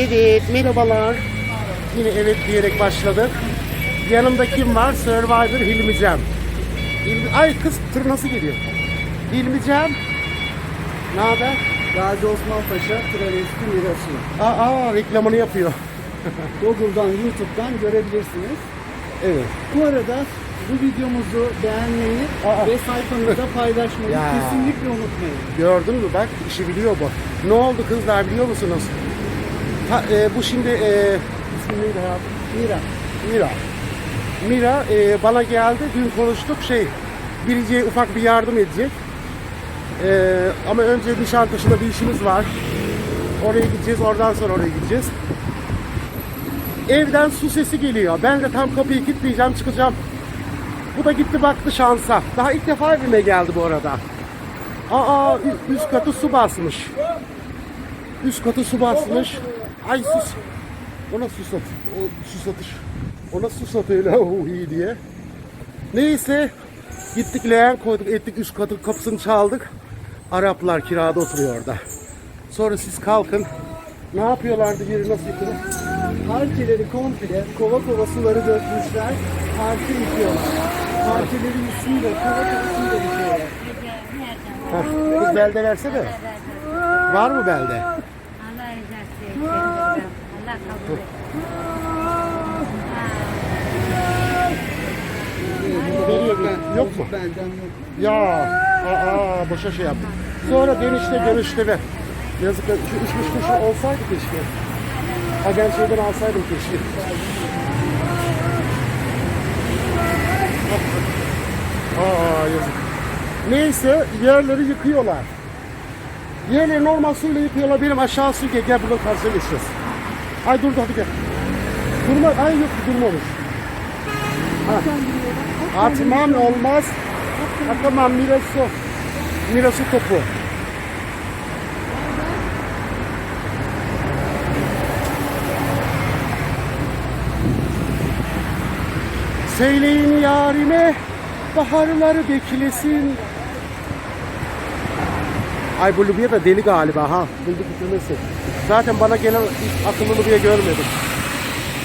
Evet, merhabalar. Yine evet diyerek başladık. Yanımda kim var? Survivor Hilmi Cem. Hilmi... Ay kız tır nasıl geliyor? Hilmi Cem. Ne haber? Gazi Osman Paşa Travesti Mirası. Aa, aa, reklamını yapıyor. Google'dan, YouTube'dan görebilirsiniz. Evet. Bu arada bu videomuzu beğenmeyi Aa. ve sayfanızda paylaşmayı Ya. kesinlikle unutmayın. Gördün mü bak işi biliyor bu. Ne oldu kızlar biliyor musunuz? Ha, e, bu şimdi e, ismi? Mira. Mira. Mira e, bana geldi. Dün konuştuk şey. Biriciye ufak bir yardım edecek. E, ama önce Nişantaşı'nda bir işimiz var. Oraya gideceğiz. Oradan sonra oraya gideceğiz. Evden su sesi geliyor. Ben de tam kapıyı kilitleyeceğim çıkacağım. Bu da gitti baktı şansa. Daha ilk defa evime geldi bu arada. Aa üst katı su basmış. Üst katı su basmış. Ay sus. Ona su sat. O su satış. Ona su sat öyle oh, iyi diye. Neyse gittik leğen koyduk ettik üst katı kapısını çaldık. Araplar kirada oturuyor orada. Sonra siz kalkın. Ne yapıyorlardı yeri nasıl yıkılır? Parkeleri komple kova kova suları dökmüşler. Parke yıkıyorlar. Parkeleri üstünde kova kova suyla yıkıyorlar. Heh, belde versene. Var mı belde? Allah kabul etsin. Veriyor mu? Yok mu? Ya aa, boşa şey yaptık. Sonra dönüşte dönüşte ver. Yazık şu üç beş kuruş olsaydı keşke. Ha ben şeyden alsaydım keşke. Aa yazık. Neyse yerleri yıkıyorlar. Yerleri normal suyla yıkıyorlar. Aşağı su gel. Gel buradan karşıya geçeceğiz. Ay durdu hadi gel. Durma. Ay yok durmamış. Ha. Atmam olmaz. Atamam Mirasu. Mirasu topu. Söyleyin yarime baharları beklesin. Ay bu Lubya da deli galiba ha. Bulduk bitirmesi. Zaten bana gelen akıllı Lubya görmedim.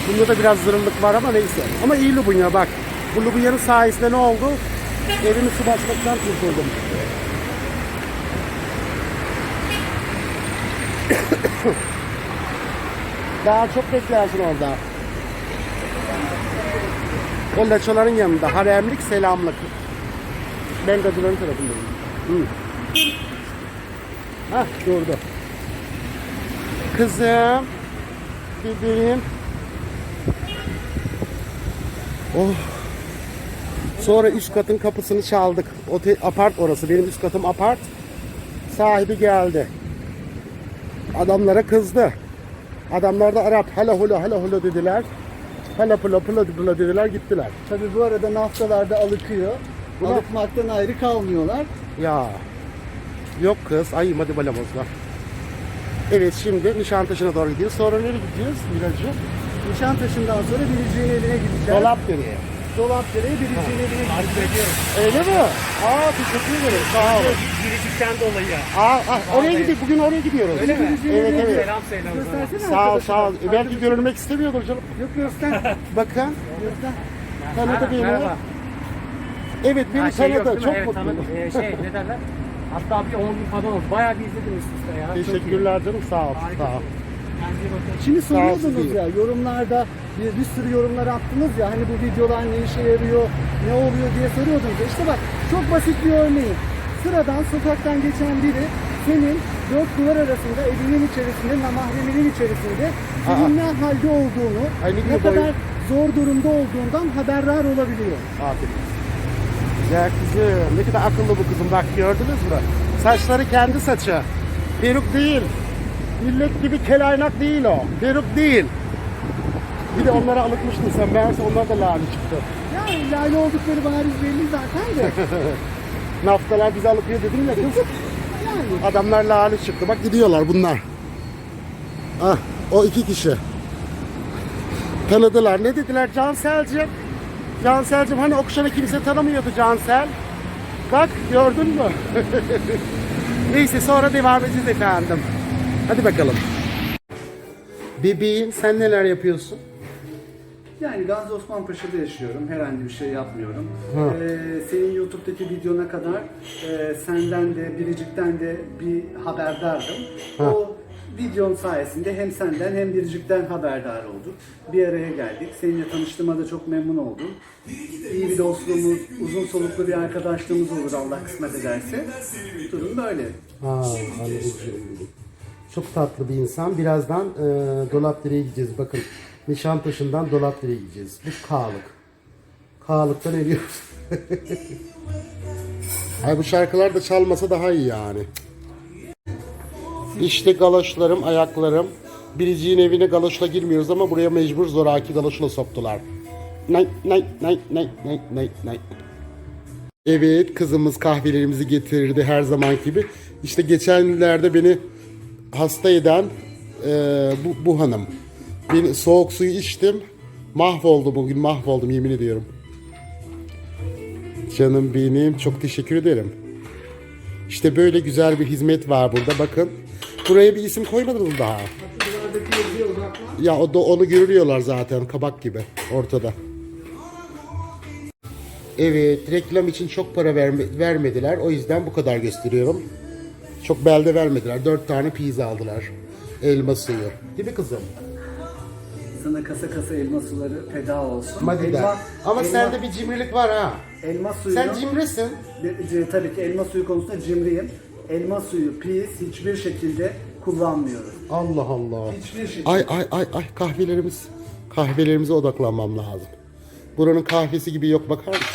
Bunda da biraz zırhlık var ama neyse. Ama iyi Lubunya bak. Bu Lubunya'nın sayesinde ne oldu? Evimi su basmaktan kurtuldum. Daha çok beklersin orada. O laçaların yanında haremlik selamlık. Ben gacıların tarafındayım. Hı. Hah durdu. Kızım. Bebeğim. Oh. Sonra üst katın kapısını çaldık. Otel, apart orası. Benim üst katım apart. Sahibi geldi. Adamlara kızdı. Adamlar da Arap. Hala hula hala hula dediler. Hala pula pula pula dediler gittiler. Tabii bu arada naftalarda alıkıyor. Buna- Alıkmaktan ayrı kalmıyorlar. Ya. Yok kız. Ay hadi balamozlar. Evet şimdi Nişantaşı'na doğru gidiyoruz. Sonra nereye gidiyoruz Miracı? Nişantaşı'ndan sonra Biricik'in evine gideceğiz. Dolap nereye? Dolapdere'ye Biricik'in evine gideceğiz. Öyle mi? Aa teşekkür ederim. Sağ olun. Biricik'ten dolayı. Aa, ah, oraya gidiyoruz. Bugün oraya gidiyoruz. Öyle mi? Evet evet. Selam selam. Göstersene Sağ ol sağ ol. E, belki görünmek istemiyordur canım. Yok göster. Bakın. göster. Tanıdı beni. Merhaba. Evet beni Ha, şey yok tanıdı. değil mi? Çok evet, mutluyum. tanıdım. Ee, şey ne derler? Hatta bir 10 gün falan oldu. Bayağı bir izledim üst üste ya. Çok iyi. Teşekkürler canım. Sağ ol. Harika. Sağ ol. Kendinize iyi bakın. Şimdi soruyordunuz ya yorumlarda bir, bir sürü yorumlar attınız ya hani bu videolar ne işe yarıyor, ne oluyor diye soruyordunuz. ya. İşte bak çok basit bir örneği. Sıradan sokaktan geçen biri senin dört duvar arasında evinin içerisinde, namahreminin içerisinde senin ne halde olduğunu, Ay, ne kadar boy- zor durumda olduğundan haberdar olabiliyor. Aferin. Güzel kızım. Ne kadar akıllı bu kızım. Bak gördünüz mü? Saçları kendi saçı. Peruk değil. Millet gibi kelaynak değil o. Peruk değil. Bir de onlara alıkmıştın sen. Meğerse onlar da lale çıktı. Yani lale oldukları bariz belli zaten de. Naftalar bizi alıkıyor dedim ya kız. Yani Adamlar lale çıktı. Bak gidiyorlar bunlar. Ah o iki kişi. Tanıdılar. Ne dediler Cansel'cim? Cansel'cim hani okşanı kimse tanımıyordu Cansel. Bak gördün mü? Neyse sonra devam edeceğiz efendim. Hadi bakalım. Bebeğim sen neler yapıyorsun? Yani Gazi Osman Paşa'da yaşıyorum. Herhangi bir şey yapmıyorum. Ha. Ee, senin YouTube'daki videona kadar e, senden de Biricik'ten de bir haberdardım. Ha. O videon sayesinde hem senden hem Biricik'ten haberdar olduk. Bir araya geldik. Seninle tanıştığıma da çok memnun oldum. İyi bir dostluğumuz, uzun soluklu bir arkadaşlığımız olur Allah kısmet ederse. Durum böyle. Ha. Çok tatlı bir insan. Birazdan e, Dolapdere'ye gideceğiz. Bakın Nişantaşı'ndan Dolapdere'ye gideceğiz. Bu Kağlık. Kağlık'tan eriyoruz. Ay bu şarkılar da çalmasa daha iyi yani. İşte galoşlarım, ayaklarım. Biriciğin evine galoşla girmiyoruz ama buraya mecbur zoraki galoşla soktular. Nay nay nay nay nay nay nay. Evet kızımız kahvelerimizi getirirdi her zaman gibi. İşte geçenlerde beni hasta eden e, bu, bu hanım. Ben soğuk suyu içtim. Mahvoldum bugün mahvoldum yemin ediyorum. Canım benim çok teşekkür ederim. İşte böyle güzel bir hizmet var burada bakın. Buraya bir isim koymadınız daha. Ya o da onu görüyorlar zaten kabak gibi ortada. Evet reklam için çok para verme- vermediler. O yüzden bu kadar gösteriyorum. Çok belde vermediler. Dört tane pizza aldılar. Elma suyu. Değil mi kızım? Sana kasa kasa elma suları feda olsun. Hadi de. Elma- Ama elma- sende bir cimrilik var ha. Elma suyu. Sen cimrisin. tabii ki elma suyu konusunda cimriyim. Elma suyu, pis hiçbir şekilde kullanmıyorum. Allah Allah. Hiçbir şekilde. Ay ay ay ay kahvelerimiz. Kahvelerimize odaklanmam lazım. Buranın kahvesi gibi yok bakar mısın?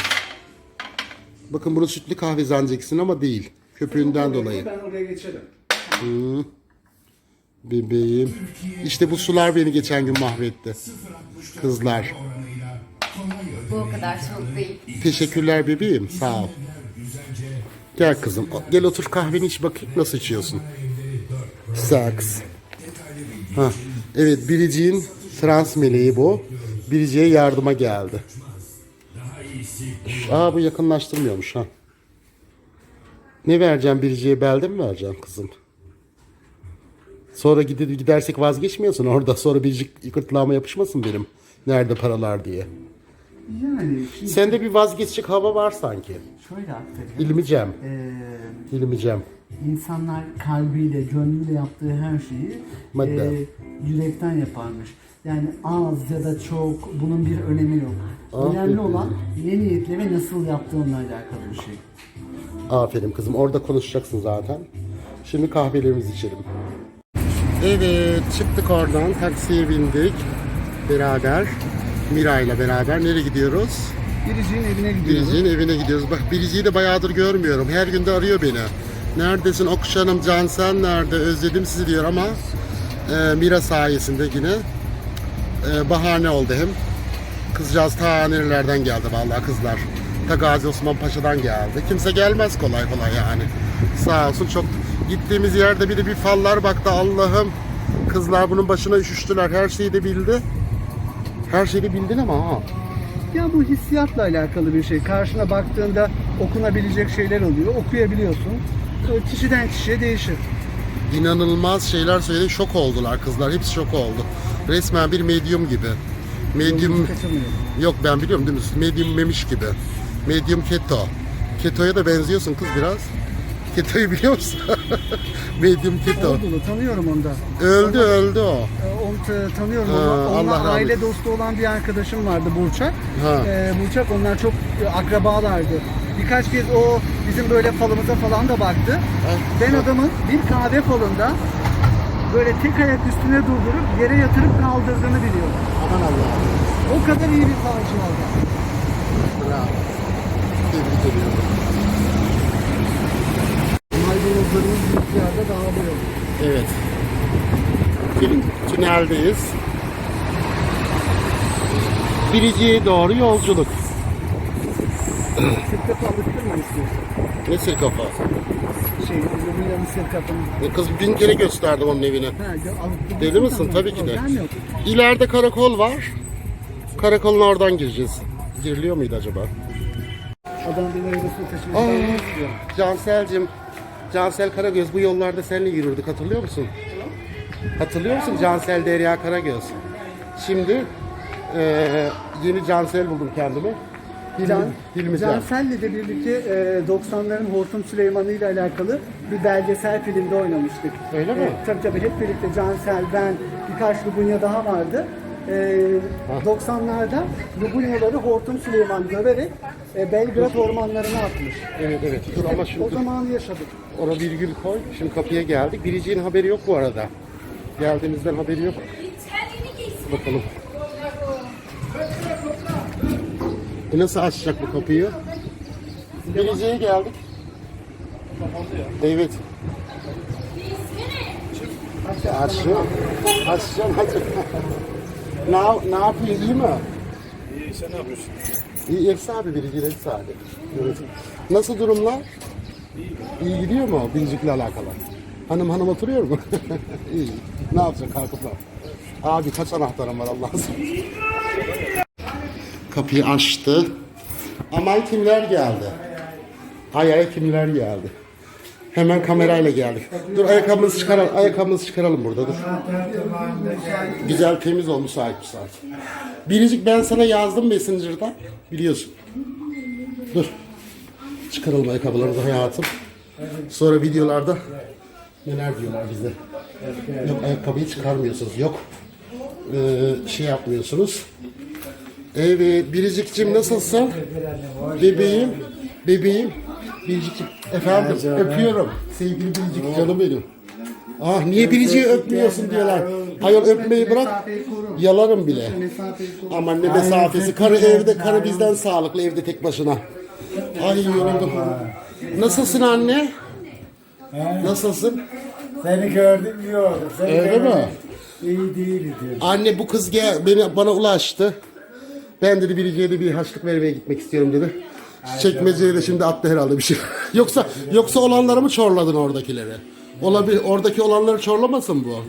Bakın bunu sütlü kahve zannedeceksin ama değil. Köpüğünden dolayı. Ben oraya geçerim. Bebeğim. İşte bu sular beni geçen gün mahvetti. Kızlar. Bu o kadar soğuk değil. Teşekkürler bebeğim. Sağ ol. Gel kızım. Gel otur kahveni iç bakayım nasıl içiyorsun. Saks. Ha. Evet Biricik'in trans meleği bu. Biricik'e yardıma geldi. Aa bu yakınlaştırmıyormuş ha. Ne vereceğim Biricik'e belde mi vereceğim kızım? Sonra gidersek vazgeçmiyorsun orada. Sonra Biricik gırtlağıma yapışmasın benim. Nerede paralar diye. Yani şimdi Sende bir vazgeçecek hava var sanki. şöyle aktarayım. İlmicem, Ee, ilmicem. insanlar kalbiyle, gönlüyle yaptığı her şeyi Madde. e, yürekten yaparmış. Yani az ya da çok bunun bir önemi yok. Aferin. Önemli olan ne niyetle ve nasıl yaptığınla alakalı bir şey. Aferin kızım. Orada konuşacaksın zaten. Şimdi kahvelerimizi içelim. Evet, çıktık oradan. Taksiye bindik. Beraber. Mira ile beraber. Nereye gidiyoruz? Biricik'in evine gidiyoruz. Biricik'in evine gidiyoruz. Bak Biricik'i de bayağıdır görmüyorum. Her gün de arıyor beni. Neredesin Okşanım, Cansen nerede? Özledim sizi diyor ama e, Mira sayesinde yine e, bahane oldu hem. Kızcağız ta nerelerden geldi vallahi kızlar. Ta Gazi Osman Paşa'dan geldi. Kimse gelmez kolay kolay yani. Sağ olsun çok gittiğimiz yerde bir de bir fallar baktı Allah'ım. Kızlar bunun başına üşüştüler. Her şeyi de bildi. Her şeyi bildin ama ha. Ya bu hissiyatla alakalı bir şey. Karşına baktığında okunabilecek şeyler oluyor. Okuyabiliyorsun. Ee, Kişiden kişiye değişir. inanılmaz şeyler söyledi. Şok oldular kızlar. Hepsi şok oldu. Resmen bir medyum gibi. Medyum Kaçamıyor. yok ben biliyorum değil mi? Medyum memiş gibi. Medyum keto. Keto'ya da benziyorsun kız biraz. Keto'yu biliyor musun? Medyum keto. Ordulu tanıyorum onu da. Öldü öldü o. Ee, Onu ta- tanıyorum. Ha, Onunla, Allah onunla rahmet aile dostu olan bir arkadaşım vardı Burçak. Ha. Ee, Burçak onlar çok e, akrabalardı. Birkaç kez o bizim böyle falımıza falan da baktı. Ben adamın bir kahve falında böyle tek ayak üstüne durdurup yere yatırıp kaldırdığını biliyorum. Aman Allah'ım. O kadar iyi bir falcı o adam. Bravo. Tebrik ediyorum. Maydanozlarımız bir yerde dağılıyor. Evet. Film tüneldeyiz. Biriciğe doğru yolculuk. Sirkap alıştırma istiyorsun. Ne kafa? Şey, öbürlerin sirkapını. E Kız bin kere gösterdim onun evini. Ha, alıp- Deli misin? Tabii ki de. Gelmiyor. İleride karakol var. Karakolun oradan gireceğiz. Giriliyor muydu acaba? Adam beni su taşımış. Aa, istiyorum? Cansel'cim. Cansel Karagöz bu yollarda seninle yürürdük hatırlıyor musun? Hatırlıyor musun Cansel Derya Karagöz? Şimdi eee, yeni Cansel buldum kendimi. Can, Hilmi Can. Cansel'le de birlikte e, 90'ların Hortum Süleyman'ı ile alakalı bir belgesel filmde oynamıştık. Öyle mi? E, tabii tabii hep birlikte Cansel, ben, birkaç Lubunya daha vardı. E, 90'larda Lubunyaları Hortum Süleyman döverek e, Belgrad ormanlarına atmış. Evet evet. Dur ama O şimdi zamanı yaşadık. ona virgül koy. Şimdi kapıya geldik. Biriciğin haberi yok bu arada. Geldiğimizden haberi yok. Bakalım. E nasıl açacak bu kapıyı? Biriciğe geldik. Evet. Açacağım. Açacağım hadi. Ne, yap- ne yapıyorsun iyi mi? İyi sen ne yapıyorsun? İyi Efsa abi Biricik Efsa abi. Nasıl durumlar? İyi gidiyor mu Biricik'le alakalı? Hanım hanım oturuyor mu? İyi. Ne yapacak kalkıplar? Abi kaç anahtarım var Allah'ın seversen. Kapıyı açtı. Aman kimler geldi? Ay ay kimler geldi? Hemen kamerayla geldik. Dur ayakkabımızı çıkaralım. Ayakkabımızı çıkaralım burada dur. Güzel temiz ol müsait müsait. Biricik ben sana yazdım Messenger'da. Biliyorsun. Dur. Çıkaralım ayakkabılarımızı hayatım. Sonra videolarda neler diyorlar bize. Yok ayakkabıyı çıkarmıyorsunuz. Yok. Ee, şey yapmıyorsunuz. Evet Biricik'cim nasılsın? Bebeğim. Bebeğim. Biricik'cim. Efendim öpüyorum. Sevgili Biricik canım benim. Ah niye Biricik'i öpmüyorsun diyorlar. Ayol öpmeyi bırak. Yalarım bile. Aman ne mesafesi. Karı evde, karı bizden sağlıklı evde tek başına. Ay yoruldum. Nasılsın anne? Nasılsın? Seni gördüm iyi oldum. Seni Öyle gördüm. mi? İyi değildi. Anne bu kız gel, beni bana ulaştı. Ben dedi biriciye de bir haçlık vermeye gitmek istiyorum dedi. Çekmeceye de şimdi attı herhalde bir şey. yoksa yoksa olanları mı çorladın oradakileri? Olabilir. Oradaki olanları çorlamasın bu?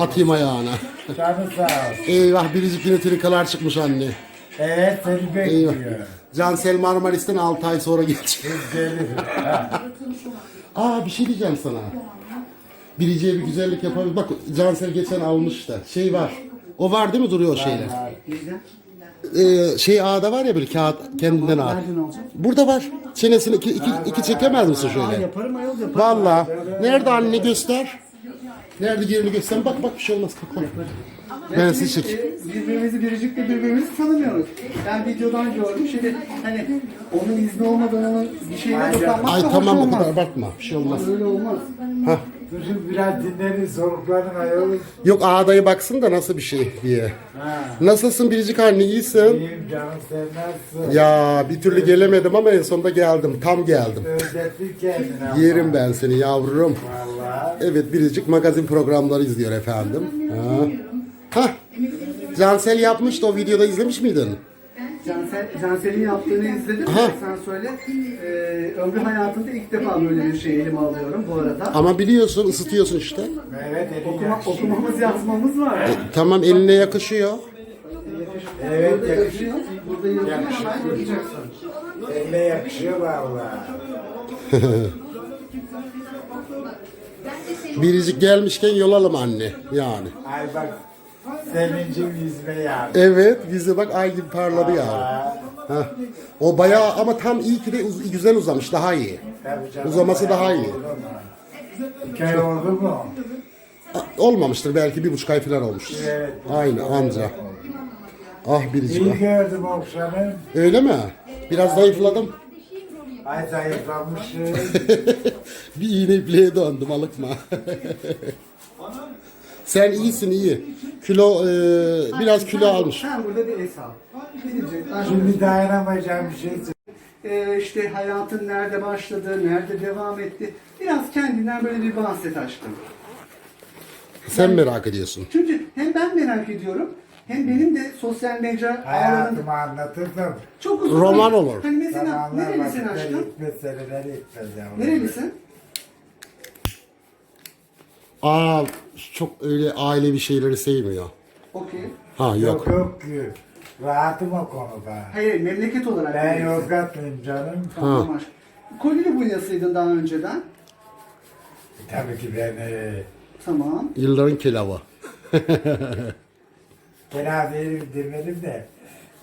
Atayım ayağına. Canı sağ ol. Eyvah biricik yine trikalar çıkmış anne. Evet seni Eyvah. bekliyor. Cansel Marmaris'ten 6 ay sonra gelecek. Gelir. Aa bir şey diyeceğim sana. Biriciye bir güzellik yapabilir. Bak Cansel geçen almıştı. Şey var. O var değil mi duruyor o şeyler? Bizden. Ee, şey ağda var ya böyle kağıt kendinden ağ. Nereden olacak? Burada var. Çenesini iki, iki, iki çekemez misin Aa, şöyle? yaparım ayol yaparım. Valla. Nerede anne göster. Nerede yerini göster. Bak bak bir şey olmaz. Kalk, kalk. Ben sizi çek. E, Birbirimizi biricikle birbirimizi tanımıyoruz. Ben videodan gördüm. Şimdi hani onun izni olmadan onun bir şeyine dokunmak Ay da hoş tamam o olmaz. kadar abartma. Bir şey olmaz. Öyle olmaz. Hah. Dur biraz dinlenin soluklanın ayol. Yok ağdayı baksın da nasıl bir şey diye. Nasılsın biricik anne iyisin? İyiyim canım sen nasılsın? Ya bir türlü gelemedim ama en sonunda geldim. Tam geldim. Özlettin kendini ama. Yerim ben seni yavrum. Vallahi. Evet biricik magazin programları izliyor efendim. Ha. Hah. Cansel yapmıştı o videoda izlemiş miydin? Cansel, Cansel'in yaptığını izledim. Aha. Sen söyle. Ee, ömrü hayatımda ilk defa böyle bir şey elime alıyorum bu arada. Ama biliyorsun ısıtıyorsun işte. Evet Okuma, yakışıyor. okumamız yazmamız var. Tamam eline yakışıyor. Evet yakışıyor. Burada yazıyor hemen yapacaksın. Eline yakışıyor vallahi. Biricik gelmişken yol alım anne yani. Ay bak sevincim yüzme yani. Evet bize bak ay gibi parladı yani. Hah. O bayağı ama tam iyi ki de uz- güzel uzamış daha iyi. Tabii canım. Uzaması daha iyi. İki ay oldu mu? A- Olmamıştır belki bir buçuk ay falan olmuştur. Evet. Aynı anca. Ah biricik İyi ah. gördüm okşanım. Öyle mi? Biraz zayıfladım. Ay zayıflamışım. bir iğne ipliğe döndüm alıkma. Sen iyisin iyi. Kilo e, biraz kilo almış. Sen burada bir es al. Bilecek, ben- Şimdi dayanamayacağım bir şey. Ee, işte hayatın nerede başladı, nerede devam etti. Biraz kendinden böyle bir bahset aşkım. Sen merak ediyorsun. Çünkü hem ben merak ediyorum hem benim de sosyal mecra ağlarında Hayatımı anlatırdım. çok uzun. Roman olur. Hani mesela Zamanlar nerelisin vakitler aşkım? gitmez seneler gitmez yavrum. Nerelisin? Aa çok öyle ailevi şeyleri sevmiyor. Okey. Ha yok. Yok yok. Rahatım o konuda. Hayır memleket olarak. Ben nerelisin? Yozgatlıyım canım. Tamam aşkım. Kolili bunyasıydın daha önceden. Tabii ki ben e, Tamam. Yılların kelavı. Fena değil demedim de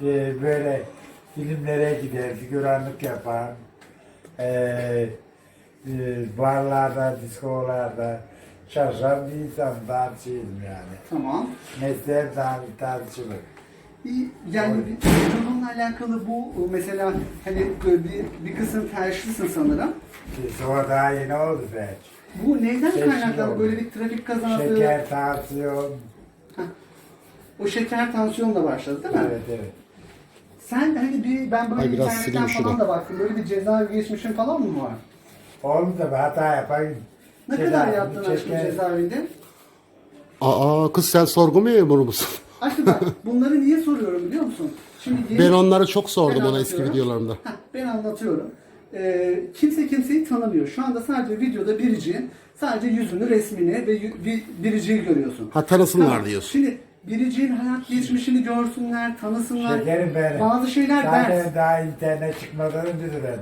e, böyle filmlere gider, figüranlık yapan, e, e, barlarda, diskolarda çalışan bir insan, dansçıyım yani. Tamam. Mesleğim dans, dansçılık. İyi, Yani bununla alakalı bu mesela hani böyle bir, bir kısım terşlisin sanırım. E, Sonra daha yeni oldu belki. Bu neyden kaynaklandı? oldu. Böyle bir trafik kazası, Şeker, tansiyon. o şeker tansiyonla başladı değil mi? Evet evet. Sen hani bir ben böyle Ay, biraz internetten sileyim falan şunu. da baktım. Böyle bir cezaevi geçmişin falan mı var? Oğlum da hata yapayım. Ne Cezaevini kadar yattın aşkım çeker. cezaevinde? Aa kız sen sorgu memuru musun? Aşkım bak bunları niye soruyorum biliyor musun? Şimdi yeni- Ben onları çok sordum Ben ona eski anlatıyorum. videolarımda. Heh, ben anlatıyorum. Ee, kimse kimseyi tanımıyor. Şu anda sadece videoda Biricik'in sadece yüzünü, resmini ve yü- bir, Biricik'i görüyorsun. Ha tanısınlar Tamam, diyorsun. Şimdi Biricik'in hayat geçmişini görsünler, tanısınlar. Şekerim benim. Bazı şeyler Zaten ders. daha internet çıkmadan önce de ben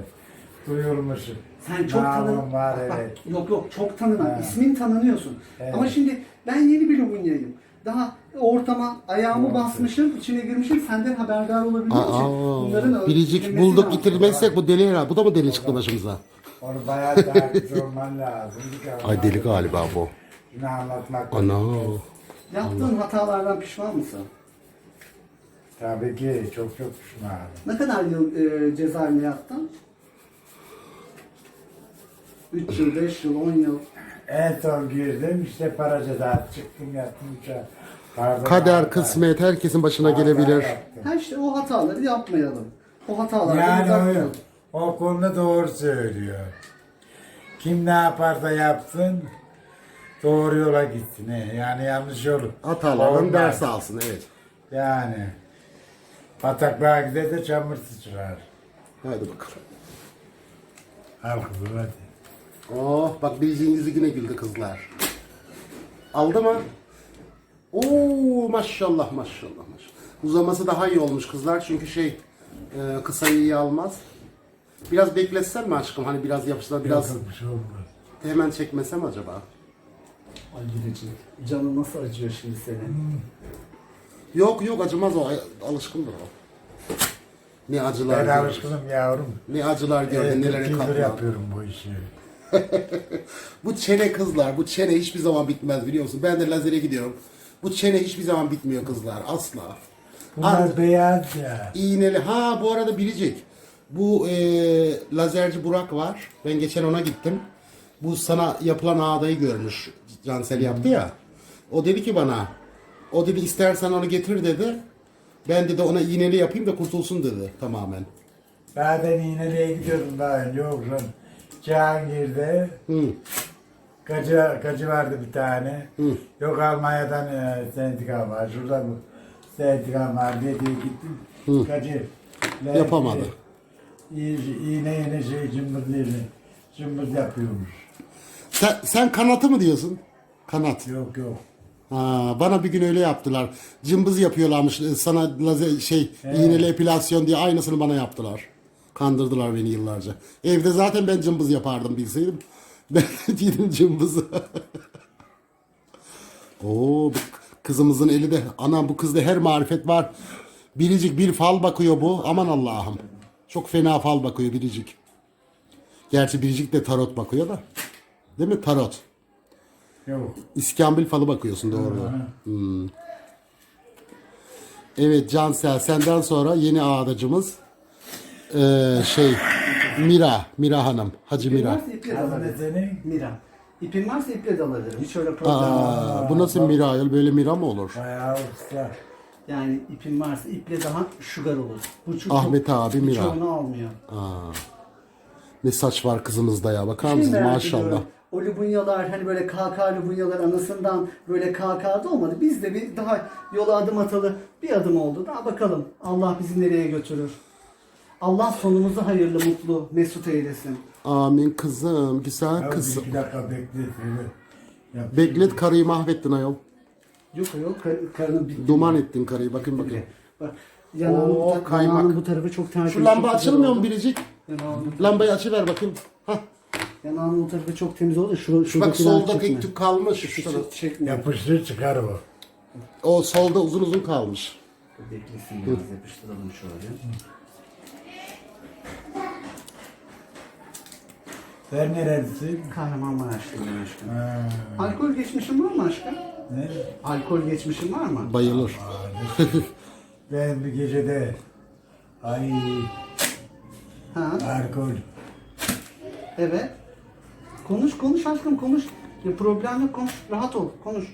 duyurmuşum. Sen çok Namım tanın. var Bak, evet. Yok yok çok tanınan. Ha. İsmin tanınıyorsun. Evet. Ama şimdi ben yeni bir Lubunya'yım. Daha ortama ayağımı Evet. basmışım, içine girmişim. Senden haberdar olabildiğim için bunların Aa, biricik öğretilmesi bulduk lazım. getirmezsek bu deli herhalde. Bu da mı deli çıktı başımıza? Onu bayağı takip olman lazım. Ay deli galiba bu. Şunu anlatmak Ana. Yaptığın hatalardan pişman mısın? Tabii ki çok çok pişmanım. Ne kadar yıl e, cezaevinde yattın? 3 yıl, 5 yıl, 10 yıl. En son girdim işte para cezası çıktım yattım uçağa. Pardon, Kader, hata- kısmet herkesin başına hata gelebilir. yaptım. Ha işte o hataları yapmayalım. O hatalardan uzak Yani o, o konuda doğru söylüyor. Kim ne yaparsa yapsın doğru yola gitsin. he. Yani yanlış yol. Hatalardan olmaz. ders alsın evet. Yani bataklığa gider de çamur sıçrar. Hadi bakalım. Al kızım hadi. Oh bak bildiğiniz yine güldü kızlar. Aldı mı? Oo maşallah maşallah maşallah. Uzaması daha iyi olmuş kızlar çünkü şey e, kısayı iyi almaz. Biraz bekletsen mi aşkım? Hani biraz yapışsa biraz Yok, bir şey olmaz. hemen çekmesem acaba? Ay Biricik, canın nasıl acıyor şimdi senin? Yok yok acımaz o. Alışkındır o. Ne acılar Ben gördü. alışkınım yavrum. Ne acılar gördü, Evet, nelere 40 yıldır katlandı. yapıyorum bu işi. Bu çene kızlar, bu çene hiçbir zaman bitmez biliyor musun? Ben de lazere gidiyorum. Bu çene hiçbir zaman bitmiyor kızlar, asla. Bunlar Ar- beyaz ya. İğneli. Ha bu arada bilecek. Bu e, lazerci Burak var. Ben geçen ona gittim. Bu sana yapılan ağdayı görmüş. Cansel yaptı ya. O dedi ki bana. O dedi istersen onu getir dedi. Ben dedi ona iğneli yapayım da kurtulsun dedi tamamen. Zaten iğneliğe gidiyordum daha önce yoksa Cihangir'de Hı. Gacı, gacı vardı bir tane. Hı. Yok Almanya'dan e, sendika var. Şurada bu sendika var diye, diye gittim. Hı. Gacı. Yapamadı. İğne iğne iğne şey cımbız iğne. Cımbız yapıyormuş. Sen, sen kanatı mı diyorsun? Kanat. Yok yok. Ha, bana bir gün öyle yaptılar. Cımbız yapıyorlarmış. e, Sana lazer şey iğneli epilasyon diye aynısını bana yaptılar. Kandırdılar beni yıllarca. Evde zaten ben cımbız yapardım bilseydim. Ben de yedim cımbızı. Oo kızımızın eli de ana bu kızda her marifet var. Biricik bir fal bakıyor bu. Aman Allah'ım. Çok fena fal bakıyor Biricik. Gerçi Biricik de tarot bakıyor da. Değil mi tarot? Yok. İskambil falı bakıyorsun doğru. Hmm. Evet Cansel senden sonra yeni ağdacımız eee, şey Mira, Mira Hanım, Hacı İpin Mira. varsa iple alabilirim. senin? Mira. İpin varsa iple de alabilirim. Hiç öyle problem yok. Aa, bu nasıl Mira ayol? Böyle Mira mı olur? Bayağı usta. Yani ipin varsa iple daha şugar olur. Bu çünkü Ahmet abi hiç Mira. onu almıyor. Ne saç var kızımızda ya bakar Şey mısın merak maşallah. ediyorum. O Lubunyalar hani böyle KK Lubunyalar anasından böyle KK'da olmadı. Biz de bir daha yola adım atalı bir adım oldu. Daha bakalım Allah bizi nereye götürür. Allah sonumuzu hayırlı, mutlu, mesut eylesin. Amin kızım, güzel kızım. iki dakika bekle. Yap. Beklet karıyı mahvettin ayol. Yok yok kar, karının bitti. Duman ettin karıyı bakın bakın. Bak yanağının, Oo, bu, kaymak. yanağının bu tarafı çok tertemiz. Şu lamba açılmıyor mu. Biricik? Yanağının- Lambayı açıver bakayım. Hah. Yanağının o tarafı çok temiz oldu. Şu, Bak şuradakiler solda çekme. tek tük kalmış. Şu Şu taraf. çek- çekmiyor. Yapıştır çıkar o. O solda uzun uzun kalmış. Beklesin biraz yapıştıralım şöyle. Sen nerelisin? Kahramanmaraşlıyım aşkım. Ha, Alkol geçmişin var mı aşkım? ne? Alkol geçmişin var mı? Bayılır. Ben bir gecede ay Ha, alkol. evet. Konuş konuş aşkım konuş. Ya problem yok konuş. Rahat ol konuş.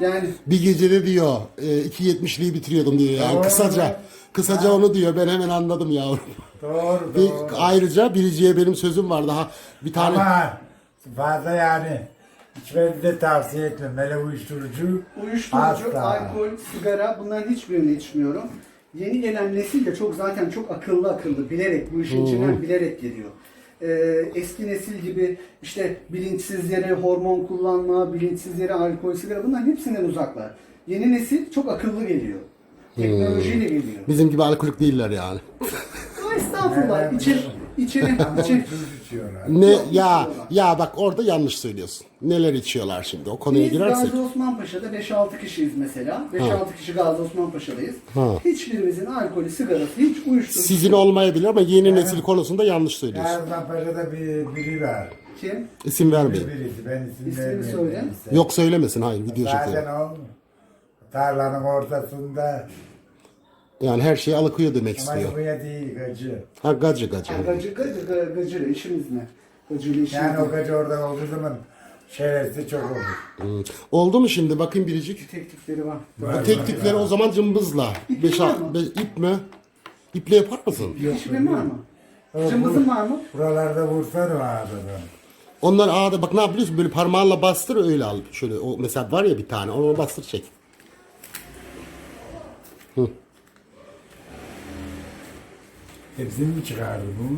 Yani Bir gecede diyor e, 2.70'liği bitiriyordum diyor yani kısaca. Kısaca onu diyor ben hemen anladım yavrum. Doğru Bir, doğru. ayrıca biriciye benim sözüm var daha bir tane. Ama fazla yani içmeni de tavsiye etmem. Hele uyuşturucu. uyuşturucu, asla. alkol, sigara bunların hiçbirini içmiyorum. Yeni gelen nesil de çok zaten çok akıllı akıllı bilerek bu işin içinden bilerek geliyor. Ee, eski nesil gibi işte bilinçsiz yere hormon kullanma, bilinçsiz yere alkol, sigara bunların hepsinden uzaklar. Yeni nesil çok akıllı geliyor. Teknolojiyle geliyor. Bizim gibi alkolik değiller yani. Estağfurullah. İçeri, içeri, içeri. Ne ya ya bak orada yanlış söylüyorsun. Neler içiyorlar şimdi o konuya Biz girersek. Gazi Osman Paşa'da 5-6 kişiyiz mesela. 5-6 kişi Gazi Osman Paşa'dayız. Ha. Hiçbirimizin alkolü, sigarası, hiç uyuşturucu. Sizin olmayabilir ama yeni nesil konusunda yanlış söylüyorsun. Erzan Paşa'da bir, biri var. Kim? İsim vermeyin. Birisi ben isim İsmini vermeyeyim. söyle. Yok söylemesin hayır video Zaten çekiyor. o tarlanın ortasında Yani her şeyi alıkıyor demek istiyor. yuvuya değil gacı. Ha gacı gacı. Gacı, gacı, gacı, gacıyla işimiz ne? Gacıyla işimiz Yani o ne? gacı orada olduğu zaman şerefsiz çok olur. Hmm. Oldu mu şimdi bakayım biricik. Teknikleri var. Bu teknikleri o zaman cımbızla. Beş, var al- mı? be- ip mi? İple yapar mısın? İşimin var mı? Evet, Cımbızın var mı? Buralarda vursan o ağzını. Onlar ağda bak ne yapıyorsun böyle parmağınla bastır öyle al. Şöyle o mesela var ya bir tane onu bastır çek. Hepsini mi çıkardı bu?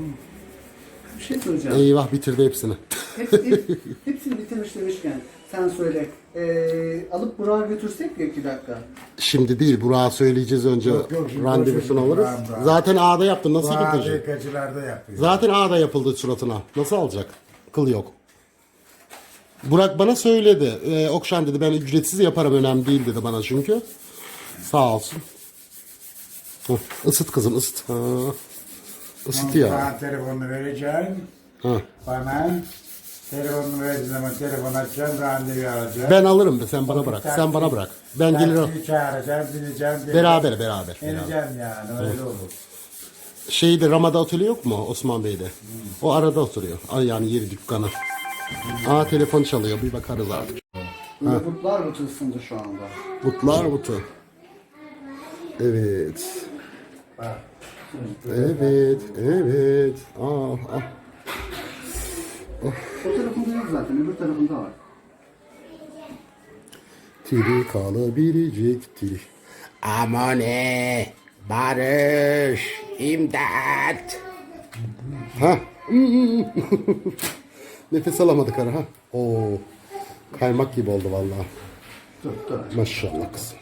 Bir şey söyleyeceğim. Eyvah bitirdi hepsini. Hepsi, hep- hepsini bitirmiş demişken sen söyle. Ee, alıp Burak'a götürsek ya iki dakika. Şimdi değil Burak'a söyleyeceğiz önce Yok, yok, şimdi randevusunu alırız. Burak'ım, Burak. Zaten ağda yaptın nasıl Bazı getirecek? gacılarda yapıyor. Zaten ağda yapıldı suratına. Nasıl alacak? Kıl yok. Burak bana söyledi. Ee, Okşan dedi ben ücretsiz yaparım önemli değil dedi bana çünkü. Sağ olsun. Hı, ısıt kızım ısıt. Ha. Isıt ya. Bana telefonunu vereceksin. Ha. Bana telefonunu verdiğin zaman telefon açacaksın, randevu alacaksın. Ben alırım be sen bana bırak. Taksi- Sen bana bırak. Ben gelirim. Taksiyi çağıracaksın, bineceksin. Beraber beraber. beraber. Geleceksin yani, öyle olur. Şeyde Ramada Oteli yok mu Osman Bey'de? O arada oturuyor. Ay yani yeri dükkanı. Aa telefon çalıyor bir bakarız artık. Bulutlar rotosunda şu anda. Mutlar Mutu. Evet. Bak. Evet, evet. Ah, ah. O tarafında yok zaten, öbür tarafında var. Tiri kalı biricik tiri. Amane, barış, imdat. Ha. Nefes alamadık ara ha. Oo. Kaymak gibi oldu vallahi. Dur, dur. Maşallah kızım.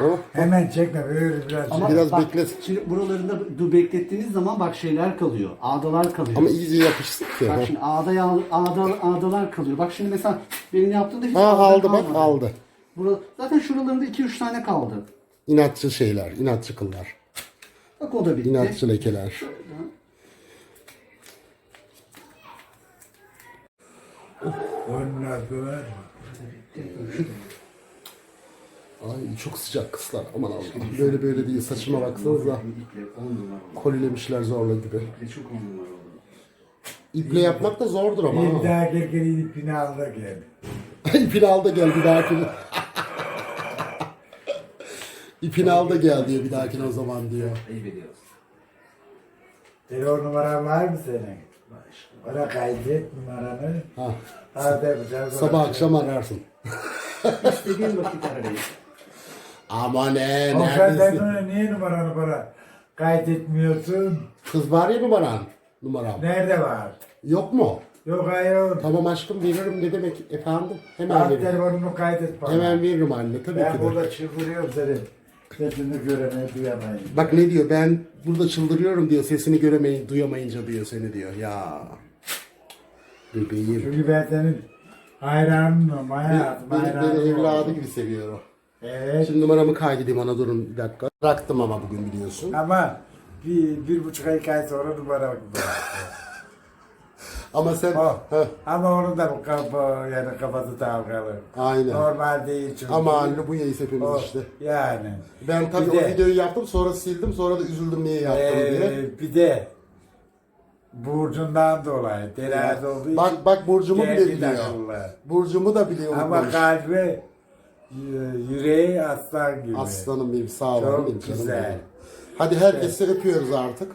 Oh. Hemen çekme, böyle biraz. Ama Biraz bak, beklet. Şimdi buralarında dur beklettiğiniz zaman bak şeyler kalıyor. Ağdalar kalıyor. Ama iyice yapışsın ki. Bak şimdi ağda, yağ- ağda, ağdalar kalıyor. Bak şimdi mesela benim yaptığımda hiç Ha ağda aldı bak kalmadı. aldı. Bura, zaten şuralarında 2-3 tane kaldı. İnatçı şeyler, inatçı kıllar. Bak o da bitti. İnatçı lekeler. Onun aklı var. Ay çok sıcak kızlar. Aman Allah'ım. Böyle böyle değil. Saçıma baksanıza. İple 10 numara oldu. Kolilemişler zorla gibi. İple çok 10 numara oldu. İple yapmak da zordur ama. Bir ha. daha gelgeli ipini al da gel. İpini al da gel bir dahakine. İpini al da gel diyor bir dahakine o zaman diyor. İyi biliyoruz. Telefon numaran var mı senin? Bana kaydet numaranı. Ha. Hadi yapacağız. Sabah akşam ararsın. İstediğin vakit arayın. Ama ne O sen neredesin? sonra niye numaranı bana kaydetmiyorsun? Kız var ya numaran. Numaram. Nerede var? Yok mu? Yok hayır. Tamam aşkım veririm ne demek efendim. Hemen Al veririm. telefonumu kaydet bana. Hemen veririm anne tabii Ben ki de. burada çıldırıyorum seni. Sesini göremeye duyamayın. Bak ne diyor ben burada çıldırıyorum diyor sesini göremeyin duyamayınca diyor seni diyor ya. Bebeğim. Çünkü ben senin hayranınım, hayatım, beni, hayranım. beni evladı gibi seviyor o. Evet. Şimdi numaramı kaydedeyim ana durun bir dakika. Bıraktım ama bugün biliyorsun. Ama bir, bir buçuk ay kay sonra numara. Ama sen. Heh, Ama onun da kafa, yani kafası dalgalı. aynen. Normal değil çünkü. Ama halini bu yeyiz hepimiz O, işte. Yani. Ben tabii Bir o de- videoyu yaptım sonra sildim sonra da üzüldüm niye yaptım diye. Ee, bir de burcundan dolayı terazi olduğu için Bak bak burcumu bile biliyor. Burcumu da biliyor. Ama kalbi yüreği aslan gibi. Aslanım benim sağ olun Çok benim canım güzel. benim. Hadi herkesi öpüyoruz artık.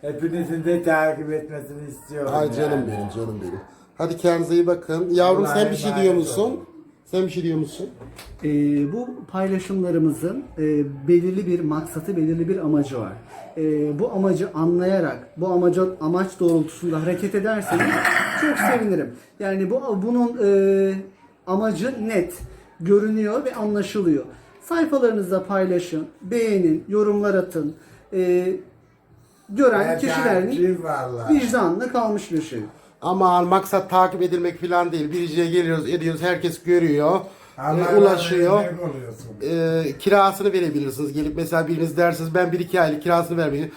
Hepinizin de takip etmesini istiyorum. Ay canım yani. benim canım benim. Hadi kendinize iyi bakın. Yavrum Allah'a sen bir şey emanet diyor musun? olun. Sen bir şey diyor musun? Ee, bu paylaşımlarımızın e, belirli bir maksatı, belirli bir amacı var. Ee, bu amacı anlayarak, bu amaca, amaç doğrultusunda hareket ederseniz çok sevinirim. Yani bu bunun e, amacı net, görünüyor ve anlaşılıyor. Sayfalarınızda paylaşın, beğenin, yorumlar atın. Ee, gören Ben kişilerin vallahi. vicdanına kalmış bir şey. Ama maksat takip edilmek falan değil. Biriciye geliyoruz, ediyoruz. Herkes görüyor. e, Allah'a ulaşıyor. örnek oluyorsun. E, kirasını verebilirsiniz. Gelip mesela biriniz dersiniz ben bir iki aylık kirasını vermeyin.